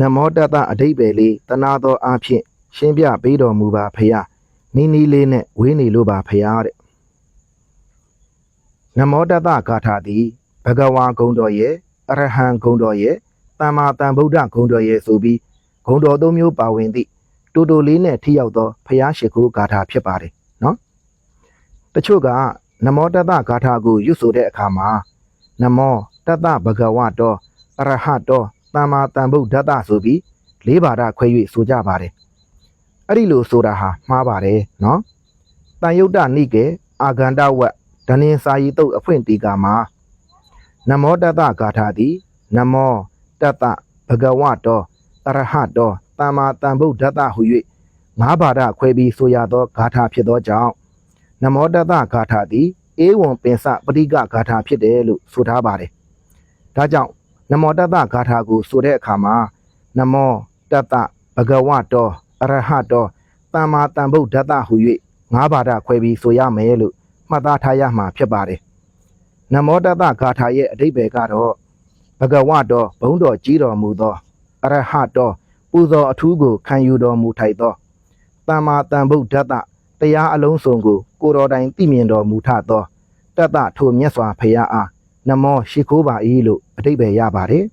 နမောတတအတိတ်ပဲလေးတနာသောအားဖြင့်ရှင်းပြပေးတော်မူပါဖရာနီးနီးလေးနဲ့ဝေးနေလို့ပါဖရာတဲ့နမောတတဂါထာသည်ဘဂဝါဂုံတော်ရဲ့အရဟံဂုံတော်ရဲ့တမ္မာတန်ဗုဒ္ဓဂုံတော်ရဲ့ဆိုပြီးဂုံတော်သုံးမျိုးပါဝင်သည့်တူတူလေးနဲ့ထိရောက်သောဖရာရှိခိုးဂါထာဖြစ်ပါတယ်နော်တချို့ကနမောတတဂါထာကိုရွတ်ဆိုတဲ့အခါမှာနမောတတဘဂဝတောအရဟတော တမ္မာတန်ဗုဒ္ဓတဆိုပြီးလေးပါးခွဲ၍ဆိုကြပါတယ်အဲ့ဒီလိုဆိုတာဟာမှားပါတယ်နော်တန်ယုတ်တနိကေအာဂန္တဝတ်ဒနင်စာယီတုတ်အဖွင့်တီကာမှာနမောတတဂါထာသည်နမောတတဘဂဝတောအရဟတောတမ္မာတန်ဗုဒ္ဓတဟု၍ငါးပါးခွဲပြီးဆိုရသောဂါထာဖြစ်သောကြောင့်နမောတတဂါထာသည်ဧဝံပင်စပရိကဂါထာဖြစ်တယ်လို့ဆိုထားပါတယ်ဒါကြောင့် နမောတတဂါထာကိုဆိုတဲ့အခါမှာနမောတတဘဂဝတောအရဟတောတမ္မာတန်ဗုဒ္ဓတဟု၍ငါးပါးခွဲပြီးဆိုရမယ်လို့မှတ်သားထားရမှာဖြစ်ပါတယ်နမောတတဂါထာရဲ့အဓိပ္ပာယ်ကတော့ဘဂဝတောဘုံတော်ကြီးတော်မူသောအရဟတောပူဇော်အထူးကိုခံယူတော်မူထိုက်သောတမ္မာတန်ဗုဒ္ဓတတရားအလုံးစုံကိုကိုတော်တိုင်သိမြင်တော်မူထသောတတထိုမြတ်စွာဘုရားအား နမောရှိခိုးပါ၏လို့အဓိပ္ပာယ်ရပါတယ်